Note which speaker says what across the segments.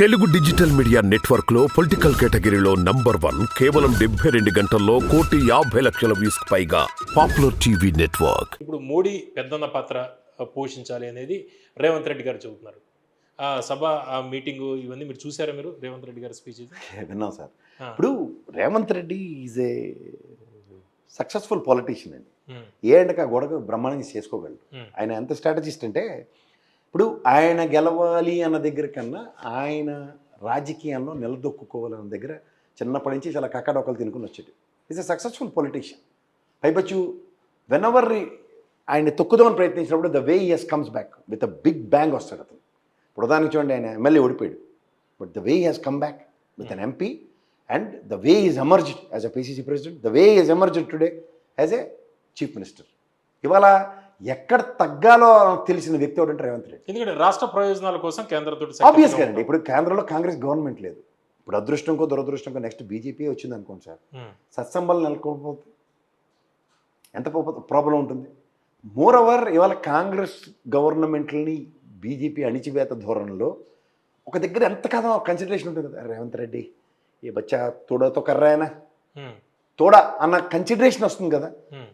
Speaker 1: Telugu digital media నెట్వర్క్లో political కేటగిరీలో number one కేవలం డెబ్బై రెండు గంటల్లో కోటి యాభై లక్షల వ్యూస్ పైగా పాపులర్ టీవీ నెట్వర్క్.
Speaker 2: ఇప్పుడు మోడీ పెద్దన్న పాత్ర పోషించాలి అనేది రేవంత్ రెడ్డి గారు చెబుతున్నారు. ఆ సభ ఆ మీటింగు ఇవన్నీ మీరు చూసారా మీరు రేవంత్ రెడ్డి గారి స్పీచ్?
Speaker 3: విన్నాం సార్. ఇప్పుడు Revanth Reddy is a successful politician అండి. ఏ ఎండక గొడవ బ్రహ్మాండంగా చేసుకోగలడు. ఆయన ఎంత స్ట్రాటజిస్ట్ అంటే ఇప్పుడు ఆయన గెలవాలి అన్న దగ్గర కన్నా ఆయన రాజకీయాల్లో నిలదొక్కుకోవాలన్న దగ్గర చిన్నప్పటి నుంచి చాలా కక్కడొక్కలు తినుకుని వచ్చాడు ఈజ్ ఎ సక్సెస్ఫుల్ పొలిటీషియన్ పైపచ్చు వెన్ ఎవర్ ఆయన తొక్కుదామని ప్రయత్నించినప్పుడు the way he's comes back with a big bang వస్తాడు అతను. ఇప్పుడు ఉదాహరణకి చూడండి ఆయన ఎమ్మెల్యే ఓడిపోయాడు. But the way he's come back with an MP and the way is emerged as a PCC president the way is emerged today as a chief minister ఇవాళ ఎక్కడ తగ్గాలో తెలిసిన వ్యక్తి ఎవడంటే రేవంత్ రెడ్డి.
Speaker 2: ఎందుకంటే రాష్ట్ర ప్రయోజనాల కోసం కేంద్రంతో
Speaker 3: ఆబ్వియస్గా అండి. ఇప్పుడు కేంద్రంలో కాంగ్రెస్ గవర్నమెంట్ లేదు. ఇప్పుడు అదృష్టంకో దురదృష్టంకో నెక్స్ట్ బీజేపీ వచ్చింది అనుకోండి సార్. సత్సంబాలు నెలకొల్పోతే ఎంత ప్రాబ్లం ఉంటుంది? మోర్ ఓవర్ ఇవాళ కాంగ్రెస్ గవర్నమెంట్ని బీజేపీ అణిచివేత ధోరణిలో ఒక దగ్గర ఎంత కాదో కన్సిడరేషన్ ఉంటుంది కదా? రేవంత్ రెడ్డి ఏ బచ్చా తోడతో కర్రాయనా తోడ అన్న కన్సిడరేషన్ వస్తుంది కదా?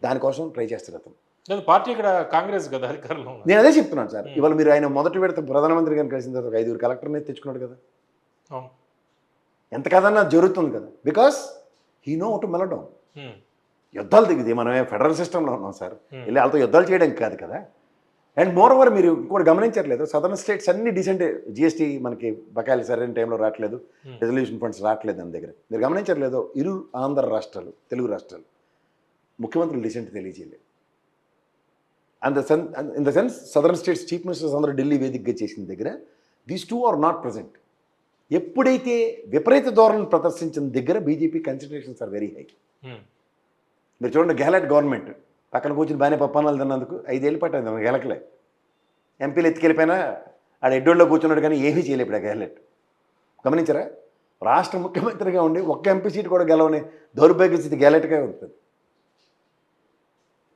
Speaker 3: దానికోసం ట్రై చేస్తారు అతను.
Speaker 2: లేదు పార్టీ ఇక్కడ కాంగ్రెస్ కదా అధికారంలో
Speaker 3: నేను అదే చెప్తున్నాను సార్. ఇవాళ మీరు ఆయన మొదటి విడత ప్రధానమంత్రి గారిని కలిసిన తర్వాత ఐదుగురు కలెక్టర్ని తెచ్చుకున్నాడు కదా. ఎంత కదన్నా జరుగుతుంది కదా. Because he know to meltdown
Speaker 2: um,
Speaker 3: యుద్ధాలు దిగింది మనమే ఫెడరల్ సిస్టంలో ఉన్నాం సార్. వెళ్ళి వాళ్ళతో యుద్ధాలు చేయడానికి కాదు కదా. అండ్ మోర్ ఓవర్ మీరు ఇంకోటి గమనించట్లేదు. సదర్న్ స్టేట్స్ అన్ని డీసెంట్ జిఎస్టీ మనకి బకాయిలు సరైన టైంలో రావట్లేదు. రెజల్యూషన్ ఫండ్స్ రావట్లేదు దాని దగ్గర. మీరు గమనించట్లేదు ఇరు ఆంధ్ర రాష్ట్రాలు తెలుగు రాష్ట్రాలు ముఖ్యమంత్రులు dissent తెలియజేయలేదు. And the sense in the sense southern states chief ministers అందరూ ఢిల్లీ వేదికగా చేసిన దగ్గర these two are not present ఎప్పుడైతే విపరీత ధోరణి ప్రదర్శించిన దగ్గర BJP considerations are very high మీరు చూడండి గెలట్ గవర్నమెంట్ పక్కన కూర్చుని బాగానే పప్పానాలు తిన్నందుకు ఐదేళ్ళు పట్టింది గెలకలే ఎంపీలు ఎత్తుకెళ్ళిపోయినా ఆడ ఎడ్డోళ్ళలో కూర్చున్నాడు కానీ ఏమీ చేయలేడు ఆ గెలట్ గమనించరా? రాష్ట్ర ముఖ్యమంత్రిగా ఉండి ఒక్క ఎంపీ సీట్ కూడా గెలవని దౌర్భాగ్య స్థితి గెలట్గా ఉంటుంది.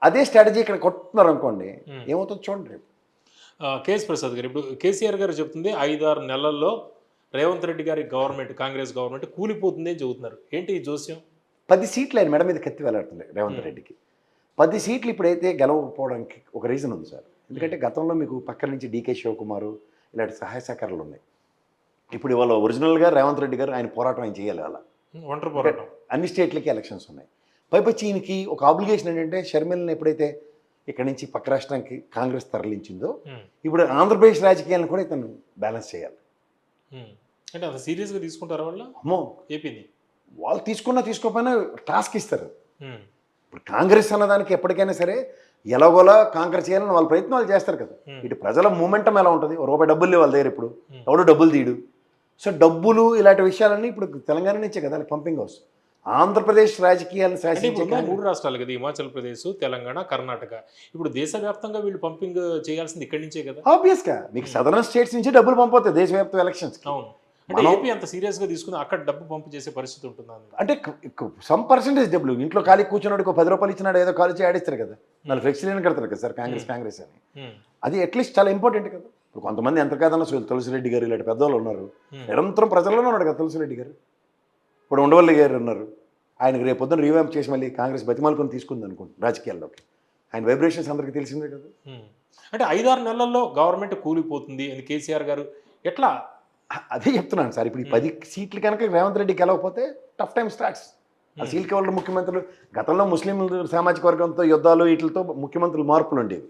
Speaker 3: అదే స్ట్రాటజీ ఇక్కడ కొట్టుతున్నారు అనుకోండి. ఏమవుతుంది చూడండి రేపు.
Speaker 2: ఆ, కేఎస్ ప్రసాద్ గారు ఇప్పుడు కేసీఆర్ గారు చెప్తుంది ఐదారు నెలల్లో రేవంత్ రెడ్డి గారి గవర్నమెంట్ కాంగ్రెస్ గవర్నమెంట్ కూలిపోతుంది అని చెబుతున్నారు. ఏంటి ఈ జోస్యం?
Speaker 3: పది సీట్లు ఆయన మెడ మీద కత్తి వేలాడుతుంది రేవంత్. రెడ్డికి. పది సీట్లు ఇప్పుడైతే గెలవకపోవడానికి ఒక రీజన్ ఉంది సార్. ఎందుకంటే గతంలో మీకు పక్కన నుంచి డీకే శివకుమారు ఇలాంటి సహాయ సహకారాలు ఉన్నాయి. ఇప్పుడు ఇవాళ ఒరిజినల్గా రేవంత్ రెడ్డి గారు ఆయన పోరాటం ఆయన చేయాలి అలా.
Speaker 2: ఉమ్, ఒంటరి పోరాటం.
Speaker 3: అన్ని స్టేట్లకి ఎలక్షన్స్ ఉన్నాయి. పైపచ్చి ఈయనకి ఒక ఆబ్లిగేషన్ ఏంటంటే షర్మిలని ఎప్పుడైతే ఇక్కడి నుంచి పక్క రాష్ట్రానికి కాంగ్రెస్ తరలించిందో
Speaker 2: ఉమ్,
Speaker 3: ఇప్పుడు ఆంధ్రప్రదేశ్ రాజకీయాలను కూడా ఇతను బ్యాలెన్స్ చేయాలి.
Speaker 2: ఉమ్. అంటే అంత సీరియస్గా తీసుకుంటారా వాళ్ళు?
Speaker 3: అమ్మో.
Speaker 2: ఏపీని?
Speaker 3: వాళ్ళు తీసుకున్నా తీసుకోకపోయినా టాస్క్ ఇస్తారు.
Speaker 2: ఉమ్,
Speaker 3: ఇప్పుడు కాంగ్రెస్ అన్నదానికి ఎప్పటికైనా సరే ఎలాగోలా కాంగ్రెస్ చేయాలని వాళ్ళ ప్రయత్నాలు చేస్తారు కదా. ఇటు ప్రజల మూమెంటం ఎలా ఉంటుంది? రూపాయి డబ్బులు లేవు వాళ్ళ దగ్గర ఇప్పుడు.
Speaker 2: Hmm.
Speaker 3: ఎవడు డబ్బులు తీయడు. సో డబ్బులు ఇలాంటి విషయాలన్నీ ఇప్పుడు తెలంగాణ నుంచే కదా పంపింగ్ హౌస్. ఆంధ్రప్రదేశ్ రాజకీయాలను శాసించే
Speaker 2: మూడు రాష్ట్రాలు కదా హిమాచల్ ప్రదేశ్ తెలంగాణ కర్ణాటక. ఇప్పుడు దేశవ్యాప్తంగా వీళ్ళు పంపింగ్ చేయాల్సింది ఇక్కడి నుంచే కదా?
Speaker 3: ఆబ్వియస్గా మీకు సదరన్ స్టేట్స్ నుంచి డబ్బులు పంపవుతాయి దేశవ్యాప్త ఎలక్షన్స్
Speaker 2: అవును. అంటే ఏపీ అంత సీరియస్గా తీసుకుని అక్కడ డబ్బు పంపు చేసే పరిస్థితి ఉంటుందా అని.
Speaker 3: అంటే సమ్ పర్సెంటేజ్ డబ్బులు. ఇంట్లో ఖాళీ కూర్చున్నాడు ఒక పది రూపాయలు ఇచ్చినాడు ఏదో ఖాళీ చేసి ఆడిస్తారు కదా. వాళ్ళు ఫ్లెక్సీలను కడతారు కదా సార్ కాంగ్రెస్ కాంగ్రెస్ అని.
Speaker 2: ఉమ్,
Speaker 3: అది అట్లీస్ట్ చాలా ఇంపార్టెంట్ కదా. ఇప్పుడు కొంతమంది ఎంత కాదన్నా తులసి- తులసిరెడ్డి గారు ఇలాంటి పెద్దవాళ్ళు ఉన్నారు. నిరంతరం ప్రజల్లోనే ఉన్నాడు కదా తులసిరెడ్డి గారు. ఇప్పుడు ఉండవల్లి గారు ఉన్నారు ఆయనకి రేపు పొద్దున్న రీవ్యాంప్ చేసి మళ్ళీ కాంగ్రెస్ బతిమాలుకొని తీసుకుంది అనుకోండి రాజకీయాల్లోకి. ఆయన వైబ్రేషన్స్ అందరికీ తెలిసిందే కదా.
Speaker 2: అంటే ఐదారు నెలల్లో గవర్నమెంట్ కూలిపోతుంది. అని కేసీఆర్ గారు ఎట్లా?
Speaker 3: అదే చెప్తున్నాను సార్. ఇప్పుడు ఈ పది సీట్లు కనుక రేవంత్ రెడ్డి గెలవకపోతే టఫ్ టైం స్టార్ట్స్ ఆ సీట్ల వల్ల ముఖ్యమంత్రులు? గతంలో ముస్లిం సామాజిక వర్గంతో యుద్ధాలు వీటితో ముఖ్యమంత్రులు మార్పులు ఉండేవి.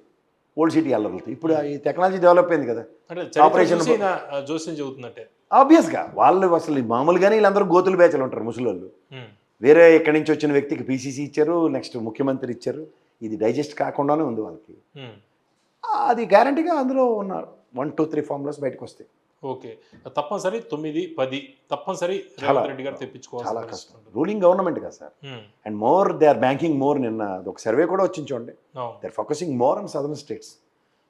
Speaker 3: ఓల్డ్ సిటీ అల్లర్లతో. ఇప్పుడు ఈ టెక్నాలజీ డెవలప్ అయింది కదా.
Speaker 2: అంటే చరిత్ర
Speaker 3: Operation
Speaker 2: చూసి ఈయన, ఆ, జోస్యం చెబుతున్నట్టే.
Speaker 3: ఆబ్వియస్గా వాళ్ళు అసలు మామూలుగానే వీళ్ళందరూ గోతులు బ్యాచ్లు ఉంటారు ముసలోళ్ళు.
Speaker 2: ఉమ్,
Speaker 3: వేరే ఎక్కడి నుంచి వచ్చిన వ్యక్తికి పీసీసీ ఇచ్చారు నెక్స్ట్ ముఖ్యమంత్రి ఇచ్చారు ఇది డైజెస్ట్ కాకుండానే ఉంది వాళ్ళకి. అది గ్యారంటీగా అందులో ఉన్న వన్ టూ త్రీ ఫార్ములాస్ బయటకు వస్తాయి.
Speaker 2: ఓకే. తప్పనిసరి తొమ్మిది పది తప్పనిసరి రేవంత్ రెడ్డి గారు తెప్పించుకోవాల్సిన
Speaker 3: చాలా కష్టం. రూలింగ్ గవర్నమెంట్ కదా sir. And more they are banking more నిన్న ఒక సర్వే కూడా వచ్చింది చూడండి. They are focusing more on southern states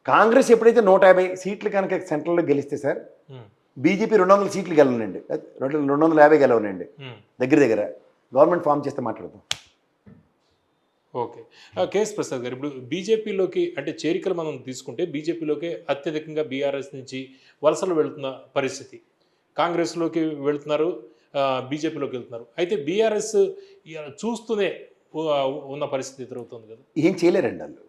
Speaker 3: Congress ఎప్పుడైతే నూట యాభై సీట్లు కనుక సెంట్రల్లో గెలిస్తే సార్ బీజేపీ రెండు వందల సీట్లు గెలవనండి. రెండు రెండు వందల యాభై గెలవనండి. దగ్గర దగ్గర. గవర్నమెంట్ ఫామ్ చేస్తే మాట్లాడదాం.
Speaker 2: ఓకే. కేఎస్ ప్రసాద్ గారు ఇప్పుడు బీజేపీలోకి అంటే చేరికలు మనం తీసుకుంటే బీజేపీలోకి అత్యధికంగా బీఆర్ఎస్ నుంచి వలసలు వెళుతున్న పరిస్థితి. కాంగ్రెస్లోకి వెళ్తున్నారు బీజేపీలోకి వెళ్తున్నారు. అయితే బీఆర్ఎస్ చూస్తూనే ఉన్న పరిస్థితి ఎదురవుతుంది కదా.
Speaker 3: ఏం చేయలేరండి వాళ్ళు.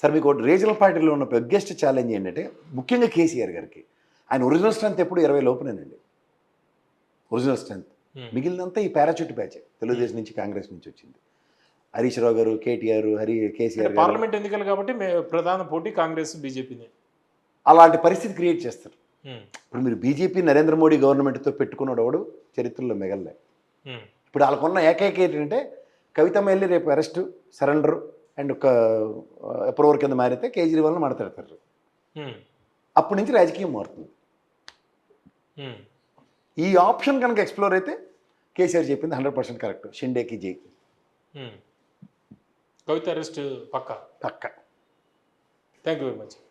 Speaker 3: సార్ మీకు రీజనల్ పార్టీలో ఉన్న బిగ్గెస్ట్ ఛాలెంజ్ ఏంటంటే ముఖ్యంగా కేసీఆర్ గారికి. ఆయన ఒరిజినల్ స్ట్రెంత్ ఎప్పుడు ఇరవై లోపునేనండి. ఒరిజినల్ స్ట్రెంత్ మిగిలినంతా ఈ పారాచూట్ బ్యాచ్. తెలుగుదేశం నుంచి కాంగ్రెస్ నుంచి వచ్చింది. హరీష్ రావు గారు కేటీఆర్ హరి కేసీఆర్
Speaker 2: పార్లమెంట్ ఎన్నికలు కాబట్టి ప్రధాన పోటీ కాంగ్రెస్ బీజేపీనే.
Speaker 3: అలాంటి పరిస్థితి క్రియేట్ చేస్తారు. ఇప్పుడు మీరు బీజేపీ నరేంద్ర మోడీ గవర్నమెంట్తో పెట్టుకున్నాడు వాడు చరిత్రలో మిగలలే. ఇప్పుడు వాళ్ళకున్న ఏకైక ఏంటంటే కవితమ్మ వెళ్ళి రేపు అరెస్ట్ సరెండర్ అండ్ ఒక అప్రూవర్ కింద మారితే కేజ్రీవాల్ని మాట్లాడతారు అప్పటి నుంచి రాజకీయం మారుతుంది.
Speaker 2: ఉమ్.
Speaker 3: ఈ ఆప్షన్ కనుక ఎక్స్ప్లోర్ అయితే కేసీఆర్ చెప్పింది హండ్రెడ్ పర్సెంట్ కరెక్ట్. షిండేకి జై.
Speaker 2: ఉమ్. కవిత అరెస్ట్ పక్కా?
Speaker 3: పక్క.
Speaker 2: Thank you very much